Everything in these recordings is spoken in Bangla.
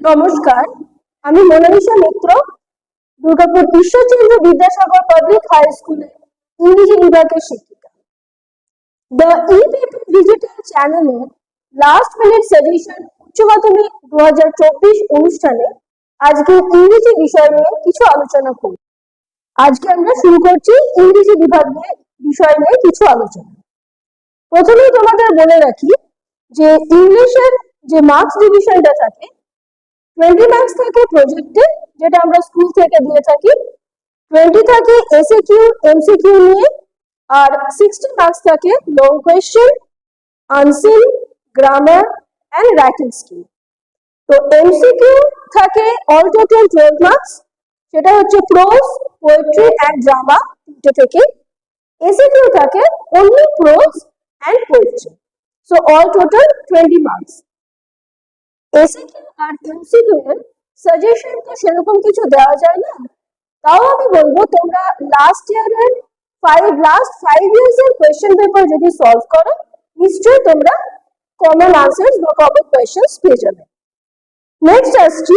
নমস্কার। আমি মোনালিসা মিত্র, দুর্গাপুর ঈশ্বরচন্দ্র বিদ্যাসাগর পাবলিক হাই স্কুলে ইংরেজি বিভাগের শিক্ষিকা। দ্য ডিজিটাল চ্যানেলে last minute suggestion Uchcha Madhyamik দু হাজার চব্বিশ অনুষ্ঠানে আজকে ইংরেজি বিষয় নিয়ে কিছু আলোচনা করব। আজকে আমরা শুরু করছি ইংরেজি বিভাগ নিয়ে বিষয় নিয়ে কিছু আলোচনা। প্রথমেই তোমাদের বলে রাখি যে ইংলিশের যে মার্কস ডিভিশনটা থাকে টোয়েন্টি মার্কস থাকে প্রজেক্টে যেটা আমরা স্কুল থেকে দিয়ে থাকি। টোয়েন্টি থাকে এসএ কিউ এমসিকিউ নিয়ে, আর সিক্সটি মার্কস থাকে long question unseen grammar and writing skill তো এমসিকিউ থাকে অল টোটাল টুয়েলভ মার্কস সেটা হচ্ছে প্রোজ পোয়েট্রি অ্যান্ড ড্রামা তিনটে থেকে। এসিকিউ থাকে only prose and poetry so all total twenty marks SAQ R MCQ এর সাজেশন তো সেরকম কিছু দেওয়া যায় না? তাও আমি বলব, তোমরা লাস্ট ইয়ারের ফাইভ লাস্ট ফাইভ ইয়ার্স এর কোয়েশ্চেন পেপার যদি সলভ করো, নিশ্চয়ই তোমরা কমন আনসার্স বা কমন কোয়েশ্চেন্স পেয়ে যাবে। নেক্সট আসছি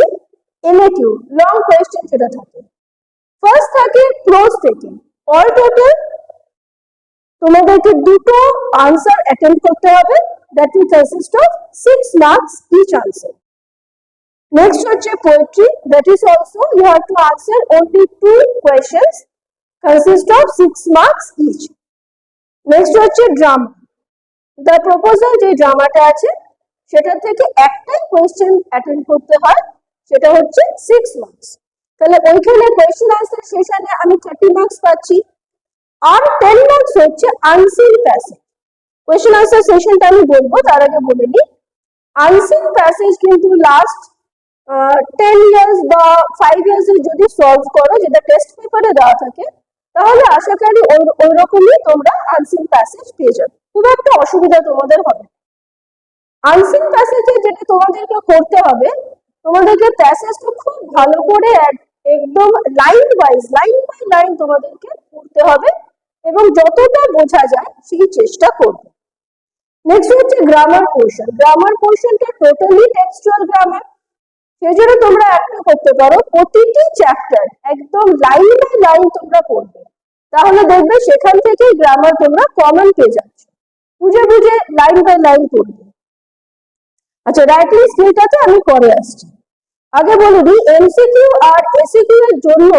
এমএকিউ লং কোয়েশ্চেন যেটা থাকে। ফার্স্ট থাকে প্রোজ থেকে অল টোটাল তোমাদেরকে দুটো আনসার অ্যাটেম্প করতে হবে। That will consist of six marks each answer next হচ্ছে poetry that is also you have to answer only two questions consist of six marks each next হচ্ছে ড্রামা দ্য প্রপোজাল যে ড্রামাটা আছে সেটা থেকে একটাই কোয়েশ্চেন অ্যাটেন্ড করতে হয়, সেটা হচ্ছে সিক্স মার্কস তাহলে ওইখানে কোয়েশ্চেন আনসার সেশনে আমি থার্টি মার্কস পাচ্ছি। আর টেন মার্কস হচ্ছে আনসিন প্যাসেজ কোয়েশ্চেন আনসার সেশনটা আমি বলব, তার আগে বলে নিই। আনসিন প্যাসেজ কিন্তু লাস্ট টেন ইয়ার্স বা ফাইভ ইয়ার্স যদি সলভ করো যেটা টেস্ট পেপারে দেওয়া থাকে, তাহলে আশা করি ওই রকমই তোমরা আনসিন প্যাসেজ পেয়ে যাবে। খুব একটা অসুবিধা তোমাদের হবে আনসিন প্যাসেজে যেটা তোমাদেরকে করতে হবে, তোমাদেরকে প্যাসেজটা খুব ভালো করে এক- একদম line wise line by line তোমাদেরকে পড়তে হবে, এবং যতটা বোঝা যায় সেই চেষ্টা করবে। নেক্সট হচ্ছে গ্রামার পোর্শন গ্রামার পোর্শনটা টোটালি টেক্সচুয়াল গ্রামার তোমরা একটা করতে পারো, প্রতিটি চ্যাপ্টার একদম লাইন বাই লাইন তোমরা পড়বে তাহলে দেখবে সেখান থেকেই গ্রামার তোমরা কমন পেয়ে যাচ্ছ। বুঝে বুঝে লাইন বাই লাইন পড়বে আচ্ছা রাইটিং স্কিলটাতে আমি পরে আসছি। আগে বলে দিই এমসিকিউ আর এসিকিউ এর জন্য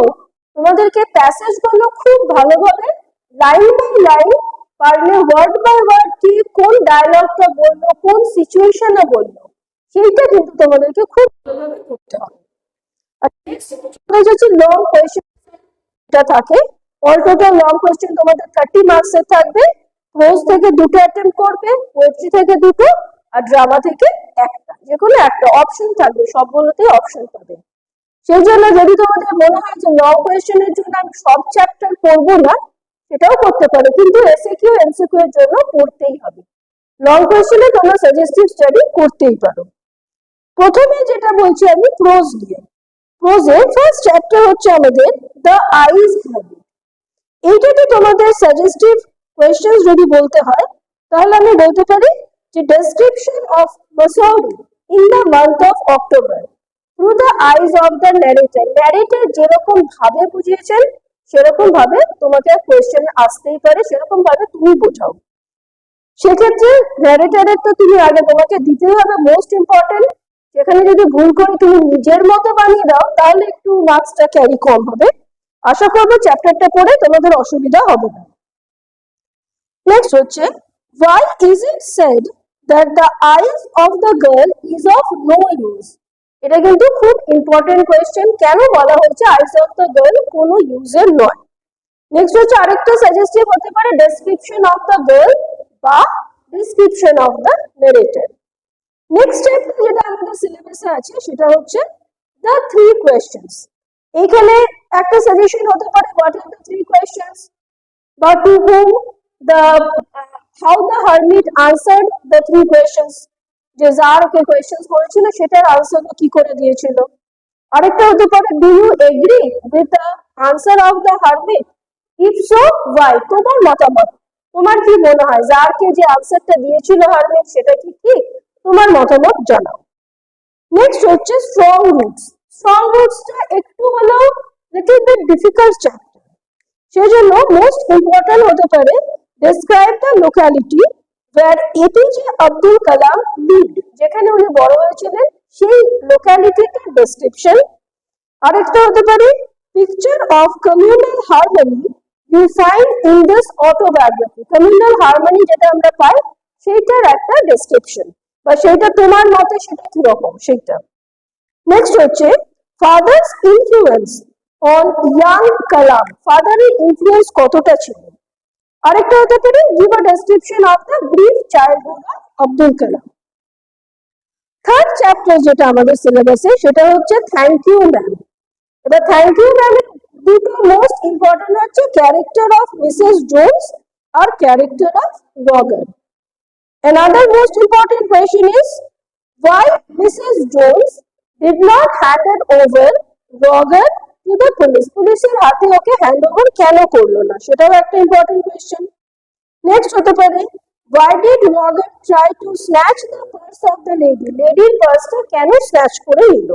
তোমাদেরকে প্যাসেজগুলো খুব ভালোভাবে লাইন বাই লাইন পারলে ওয়ার্ড বাই ওয়ার্ড কি, কোন ডায়লগটা বলল, কোন সিচুয়েশনে বলল, সেইটা কিন্তু তোমাদেরকে খুব ভালোভাবে করতে হবে। লং তোমাদের থার্টি থাকবে। থেকে দুটো অ্যাটেম্প করবে থেকে দুটো, আর ড্রামা থেকে একটা। একটা অপশন থাকবে, সবগুলোতেই অপশন সেই জন্য যদি তোমাদের মনে হয় যে লং কোয়েশ্চেনের জন্য আমি সব চ্যাপ্টার পড়ব না সেটাও করতে পারো, কিন্তু এসএ কিউ এমসিকিউ এর জন্য পড়তেই হবে। লং কোয়েশ্চেনে তোমরা সাজেস্টিভ স্টাডি করতেই পারো। প্রথমে যেটা বলছি আমি প্রোজ নিয়ে। প্রোজে ফার্স্ট চ্যাপ্টার হচ্ছে আমাদের দ্য আইজ হ্যাবিট এইটাতে তোমাদের সাজেস্টিভ কোয়েশ্চেন্স যদি বলতে হয়, তাহলে আমি বলতে পারি যে description of Mussoorie in the month of October through the eyes of the narrator narrator যেরকম ভাবে বুঝিয়েছেন সেরকম ভাবে তোমাকে কোয়েশ্চেন আসতেই পারে, সেরকম ভাবে তুমি বোঝাও। সেক্ষেত্রে ন্যারেটারের তো তুমি আগে তোমাকে দিতেই হবে মোস্ট ইম্পর্টেন্ট সেখানে যদি ভুল করে তুমি নিজের মতো বানিয়ে দাও, তাহলে একটু মার্কসটা ক্যারি কম হবে। আশা করব চ্যাপ্টারটা পড়ে তোমাদের অসুবিধা হবে না। নেক্সট হচ্ছে, why is it said that the eyes of the girl is of no use? এটা কিন্তু খুব ইম্পর্টেন্ট কোয়েশ্চেন কেন বলা হয়েছে আইস অফ দ্য কোনো ইউজের নয়? নেক্সট হচ্ছে আরেকটা সাজেস্টিভ হতে পারে ডেসক্রিপশন অফ দ্য গার্ল বা description of the narrator next chapter যেটা আমাদের সিলেবাসে আছে সেটা হচ্ছে দ্য থ্রি কোয়েশ্চেন্স এখানে একটা সাজেশন হতে পারে what are the three questions বা to the uh, how the hermit answered the three questions যে যার ওকে কোয়েশ্চেন্স করেছিল, সেটার আনসার কি করে দিয়েছিল? আরেকটা হতে পারে do you agree with the answer of the hermit if so why তোমার মতামত। তোমার কি মনে হয়? যারকে যে আনসারটা দিয়েছিল হারমিট সেটা কি ঠিক তোমার মতামত জানাও। নেক্সট হচ্ছে স্ট্রং রুটস স্ট্রং রুটসটা একটু হলেও লিটল বিট ডিফিকাল্ট চ্যাপ্টার সেজন্য মোস্ট ইম্পর্টেন্ট হতে পারে describe the locality where APJ Abdul Kalam lived যেখানে উনি বড় হয়েছিলেন, সেই লোকালিটিটার ডেসক্রিপশন আরেকটা হতে পারে picture of communal harmony you find in this autobiography communal harmony যেটা আমরা পাই, সেইটার একটা ডেসক্রিপশন বা সেটা তোমার মতে সেটা কীরকম? সেটা নেক্সট হচ্ছে father's influence on young Kalam ফাদারের influence কতটা ছিল? আরেকটা হতে পারে give a description of the brief childhood of Abdul Kalam third chapter যেটা আমাদের সিলেবাসে সেটা হচ্ছে থ্যাংক ইউ ম্যাম এবার থ্যাংক ইউ ম্যাম দুটো মোস্ট ইম্পর্টেন্ট হচ্ছে character of Mrs Jones R character of Roger Another most important question is, why Mrs. Jones did not hand it over Roger to the police. পুলিশের হাতে ওকে হ্যান্ড ওভার কেন করল না সেটাও একটা ইম্পর্টেন্ট কোয়েশ্চেন নেক্সট হতে পারে, why did Roger try to snatch the purse of the lady? লেডির পার্সটা কেন স্ন্যাচ করে নিল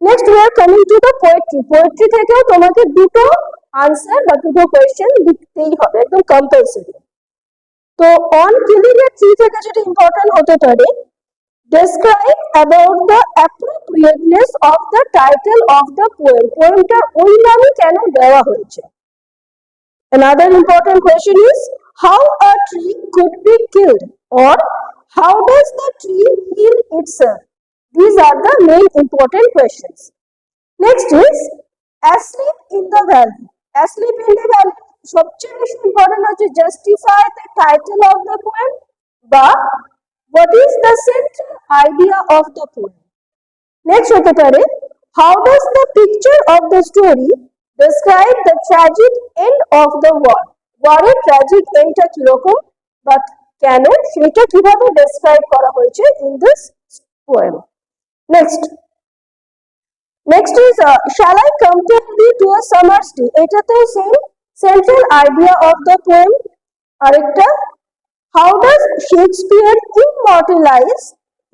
next we are coming to the poetry poetry থেকেও তোমাকে দুটো আনসার বা দুটো কোয়েশ্চেন লিখতেই হবে, একদম কম্পালসারি তো অন কিলিং এর থেকে যেটা ইম্পর্টেন্ট হতে পারে Describe about the appropriateness of the title of the poem পোয়েমটার ওই নামই কেন দেওয়া হয়েছে Another important question is how a tree could be killed or how does the tree heal itself? These are the main important questions. Next is asleep in the valley. Asleep in the valley সবচেয়ে বেশি ইম্পর্টেন্ট হচ্ছে justify the title of the poem বা what is the central idea of the poem next হতে পারে how does the picture of the story describe the tragic end of the war ওয়ারের tragic এন্ডটা কীরকম বা কেন সেটা কীভাবে ডেসক্রাইব করা হয়েছে in this poem next next is shall I compare thee to a summer's day এটাতেও same central idea of the poem আরেকটা how does Shakespeare immortalise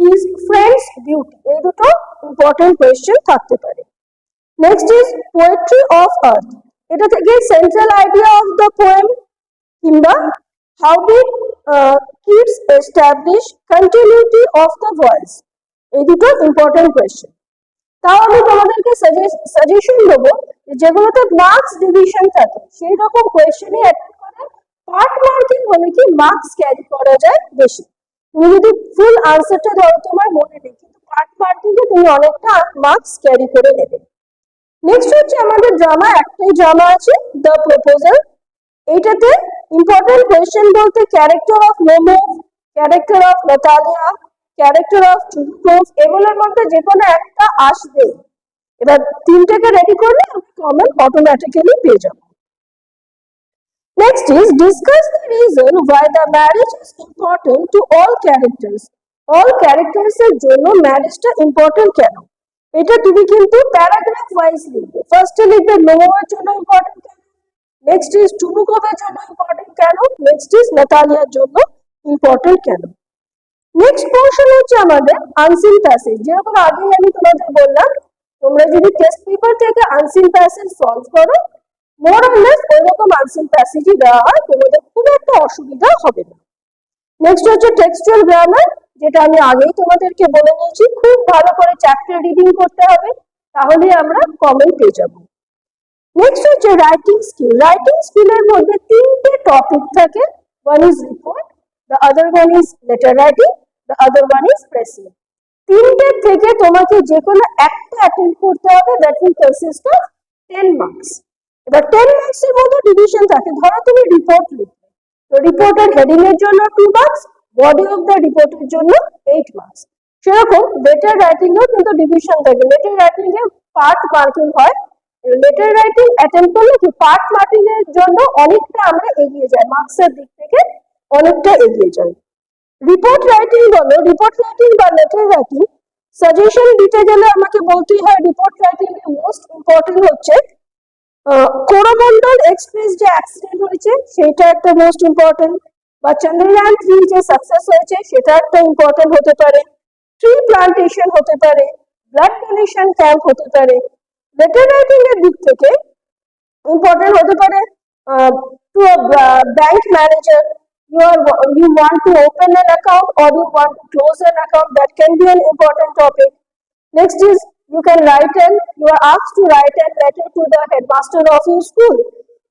his friend's beauty এই দুটো ইম্পর্টেন্ট কোয়েশ্চেন থাকতে পারে। Next is poetry of earth এটা থেকে central idea of the poem কিংবা how did Keats establish continuity of the voice এই দুটো ইম্পর্টেন্ট কোয়েশ্চেন তাও আমি তোমাদেরকে সাজেশন দেবো যে যেগুলোতে মার্কস ডিভিশন থাকে সেই রকম কোয়েশ্চেনই অ্যাটেন্ড করে পার্ট মার্কিং হলে কি মার্কস ক্যারি করা যায় বেশি। তুমি যদি ফুল আনসারটা ধরো তোমার মনে নেই, কিন্তু পার্ট এ তুমি অনেকটা মার্কস ক্যারি করে নেবে। নেক্সট হচ্ছে আমাদের ড্রামা একটাই ড্রামা আছে দ্য প্রপোজাল এইটাতে ইম্পর্টেন্ট কোয়েশ্চেন বলতে character of Lomov character of Natalya character of টুকোস এগুলোর মধ্যে যে কোনো একটা আসবে। এবার তিনটাকে রেডি করলে, আমি কমেন্ট অটোমেটিক্যালি পেয়ে যাব। Next is discuss the reason why the marriage is important to all characters all characters এর জন্য ম্যারেজটা ইম্পর্টেন্ট কেন এটা তুমি কিন্তু প্যারাগ্রাফ ওয়াইজ লিখবে ফার্স্টে লিখবে নোভার জন্য ইম্পর্টেন্ট কেন নেক্সট ইজ টুনুকোভের জন্য ইম্পর্টেন্ট কেন নেক্সট ইজ নাতালিয়ার জন্য ইম্পর্টেন্ট কেন নেক্সট পোর্শন হচ্ছে আমাদের আনসিন প্যাসেজ যেরকম আগেই আমি তোমাদের বললাম, তোমরা যদি টেস্ট পেপার থেকে আনসিন প্যাসেজ সলভ করো মোর অর লেস ওইরকম আনসিন প্যাসেজই দেওয়া হয়, তোমাদের খুব একটা অসুবিধা হবে না। নেক্সট হচ্ছে টেক্সচুয়াল গ্রামার যেটা আমি আগেই তোমাদেরকে বলে নিয়েছি, খুব ভালো করে চ্যাপ্টার রিডিং করতে হবে, তাহলে আমরা কমেন্ট পেয়ে যাব। নেক্সট হচ্ছে রাইটিং স্কিল রাইটিং স্কিলের মধ্যে তিনটে টপিক থাকে one is report the other one is letter writing the other one is precising তিনটে থেকে তোমাকে যে কোনো একটা অ্যাটেন্ড করতে হবে that will consist of ten marks এবার টেন মার্কস এর মধ্যে ডিভিশন থাকে। ধরো তুমি রিপোর্ট লিখবে তো রিপোর্টের হেডিং এর জন্য two marks body of the রিপোর্টের জন্য এইট মার্কস সেরকম লেটার রাইটিং এও কিন্তু ডিভিশন থাকে। লেটার রাইটিং এ পার্ট মার্কিং হয়। লেটার রাইটিং অ্যাটেম্প করলে কি পার্ট মার্কিং এর জন্য অনেকটা আমরা এগিয়ে যাই। মার্কসের দিক থেকে অনেকটা এগিয়ে যাই। রিপোর্ট রাইটিং বলো রিপোর্ট রাইটিং বা লেটার রাইটিং সাজেশন দিতে গেলে আমাকে বলতেই হয় রিপোর্ট রাইটিং এর মোস্ট ইম্পর্টেন্ট হচ্ছে কোরোমন্ডল এক্সপ্রেস যে অ্যাক্সিডেন্ট হয়েছে, সেটা একটা মোস্ট ইম্পর্টেন্ট বা চন্দ্রযান থ্রি যে সাকসেস হয়েছে, সেটা একটা ইম্পর্টেন্ট হতে পারে। ট্রি প্লান্টেশন হতে পারে ব্লাড ডোনেশন ক্যাম্প হতে পারে। লেটার রাইটিং এর দিক থেকে ইম্পর্টেন্ট হতে পারে to bank manager you are, you want to open an account or you want to close an account, that can be an important topic next is you can write an you are asked to write a letter to the headmaster of your school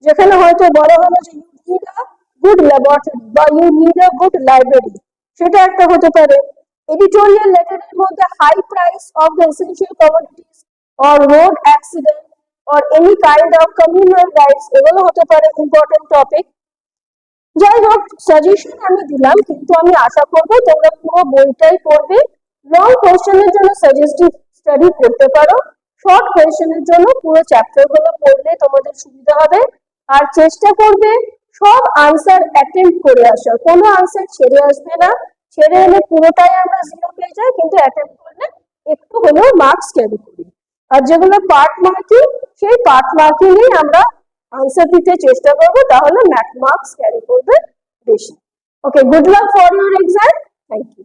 যেখানে হয়তো বলা হলো যে you need a good laboratory বা you need a good library সেটা একটা হতে পারে এডিটোরিয়াল লেটারের মধ্যে high price of the essential commodities or road accident or any kind of communal rights এগুলো হতে পারে ইম্পর্টেন্ট টপিক যাই হোক সাজেশন আমি দিলাম কিন্তু আমি আশা করবো তোমরা পুরো বইটাই পড়বে লং কোয়েশ্চেনের জন্য সাজেস্টিভ স্টাডি করতে পারো। শর্ট কোয়েশ্চেনের জন্য পুরো চ্যাপ্টারগুলো পড়লে তোমাদের সুবিধা হবে। আর চেষ্টা করবে সব আনসার অ্যাটেম্প করে আসার। কোনো আনসার ছেড়ে আসবে না। ছেড়ে এলে পুরোটাই আমরা জিরো পেয়ে যাই, কিন্তু অ্যাটেম্প করলে একটু হলেও মার্কস ক্যারি করি। আর যেগুলো পার্ট মার্কিং সেই পার্ট মার্কিং আমরা আনসার দিতে চেষ্টা করব, তাহলে ম্যাথ মার্কস ক্যারি করবে বেশি। Okay good luck for your exam thank you